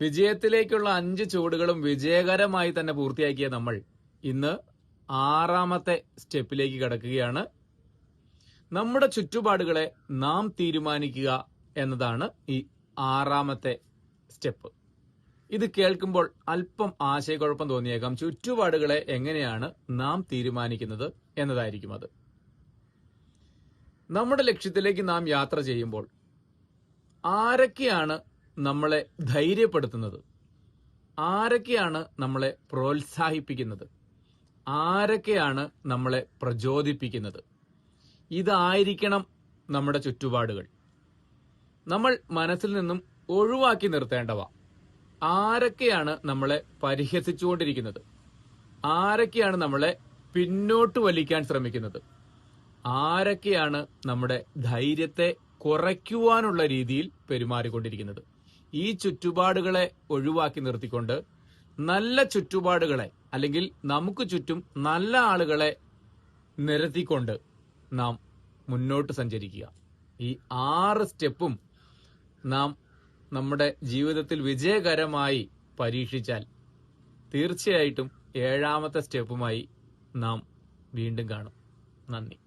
വിജയത്തിലേക്കുള്ള അഞ്ച് ചുവടുകളും വിജയകരമായി തന്നെ പൂർത്തിയാക്കിയ നമ്മൾ ഇന്ന് ആറാമത്തെ സ്റ്റെപ്പിലേക്ക് കടക്കുകയാണ്. നമ്മുടെ ചുറ്റുപാടുകളെ നാം തീരുമാനിക്കുക എന്നതാണ് ഈ ആറാമത്തെ സ്റ്റെപ്പ്. ഇത് കേൾക്കുമ്പോൾ അല്പം ആശയക്കുഴപ്പം തോന്നിയേക്കാം. ചുറ്റുപാടുകളെ എങ്ങനെയാണ് നാം തീരുമാനിക്കുന്നത് എന്നതായിരിക്കും അത്. നമ്മുടെ ലക്ഷ്യത്തിലേക്ക് നാം യാത്ര ചെയ്യുമ്പോൾ ആരൊക്കെയാണ് നമ്മളെ ധൈര്യപ്പെടുത്തുന്നത്? ആരൊക്കെയാണ് നമ്മളെ പ്രോത്സാഹിപ്പിക്കുന്നത്? ആരൊക്കെയാണ് നമ്മളെ പ്രചോദിപ്പിക്കുന്നത്? ഇതായിരിക്കണം നമ്മുടെ ചുറ്റുപാടുകൾ. നമ്മൾ മനസ്സിൽ നിന്നും ഒഴിവാക്കി നിർത്തേണ്ടവ. ആരൊക്കെയാണ് നമ്മളെ പരിഹസിച്ചുകൊണ്ടിരിക്കുന്നത്? ആരൊക്കെയാണ് നമ്മളെ പിന്നോട്ട് വലിക്കാൻ ശ്രമിക്കുന്നത്? ആരൊക്കെയാണ് നമ്മുടെ ധൈര്യത്തെ കുറയ്ക്കുവാനുള്ള രീതിയിൽ പെരുമാറിക്കൊണ്ടിരിക്കുന്നത്? ഈ ചുറ്റുപാടുകളെ ഒഴിവാക്കി നിർത്തിക്കൊണ്ട് നല്ല ചുറ്റുപാടുകളെ അല്ലെങ്കിൽ നമുക്ക് ചുറ്റും നല്ല ആളുകളെ നിരത്തിക്കൊണ്ട് നാം മുന്നോട്ട് സഞ്ചരിക്കുക. ഈ ആറ് സ്റ്റെപ്പും നാം നമ്മുടെ ജീവിതത്തിൽ വിജയകരമായി പരീക്ഷിച്ചാൽ തീർച്ചയായിട്ടും ഏഴാമത്തെ സ്റ്റെപ്പുമായി നാം വീണ്ടും കാണും. നന്ദി.